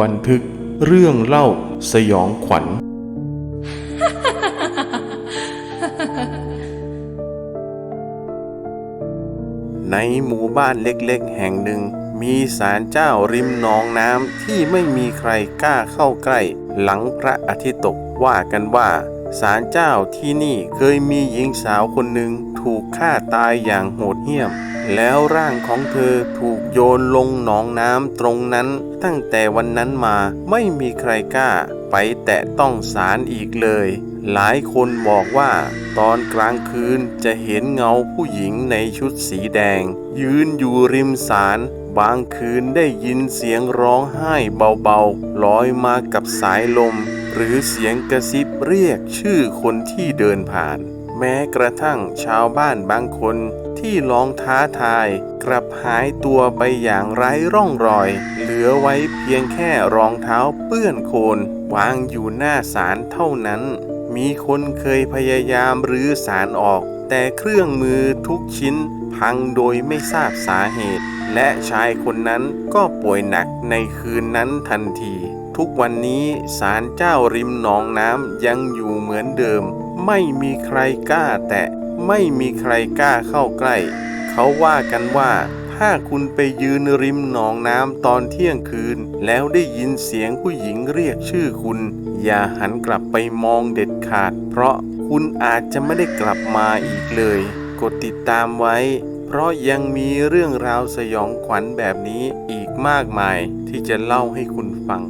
บันทึกเรื่องเล่าสยองขวัญ ในหมู่บ้านเล็กๆ แห่งหนึ่ง มีศาลเจ้าริมหนองน้ำที่ไม่มีใครกล้าเข้าใกล้ หลังพระอาทิตย์ตกว่ากันว่าศาลเจ้าที่นี่เคยมีหญิงสาวคนหนึ่งถูกฆ่าตายอย่างโหดเหี้ยม แล้วร่างของเธอถูกโยนลงหนองน้ำตรงนั้น ตั้งแต่วันนั้นมาไม่มีใครกล้า ไปแตะต้องสารอีกเลย หลายคนบอกว่า ตอนกลางคืนจะเห็นเงาผู้หญิงในชุดสีแดง ยืนอยู่ริมสารบางคืนได้ยินเสียงร้องไห้เบาๆลอยมากับสายลม หรือเสียงกระซิบเรียกชื่อคนที่เดินผ่าน แม้กระทั่งชาวบ้านบางคน ที่ลองท้าทาย กลับหายตัวไปอย่างไร้ร่องรอย เหลือไว้เพียงแค่รองเท้าเปื้อนโคลนวางอยู่หน้าศาลเท่านั้น มีคนเคยพยายามรื้อสารออก แต่เครื่องมือทุกชิ้นพังโดยไม่ทราบสาเหตุ และชายคนนั้นก็ป่วยหนักในคืนนั้นทันที ทุกวันนี้ศาลเจ้าริมหนองน้ำยังอยู่เหมือนเดิม ไม่มีใครกล้าแตะ ไม่มีใครกล้าเข้าใกล้ เขาว่ากันว่าถ้าคุณไปยืนริมหนองน้ำตอนเที่ยงคืน แล้วได้ยินเสียงผู้หญิงเรียกชื่อคุณ อย่าหันกลับไปมองเด็ดขาด เพราะคุณอาจจะไม่ได้กลับมาอีกเลย กดติดตามไว้ เพราะยังมีเรื่องราวสยองขวัญแบบนี้อีกมากมายที่จะเล่าให้คุณฟัง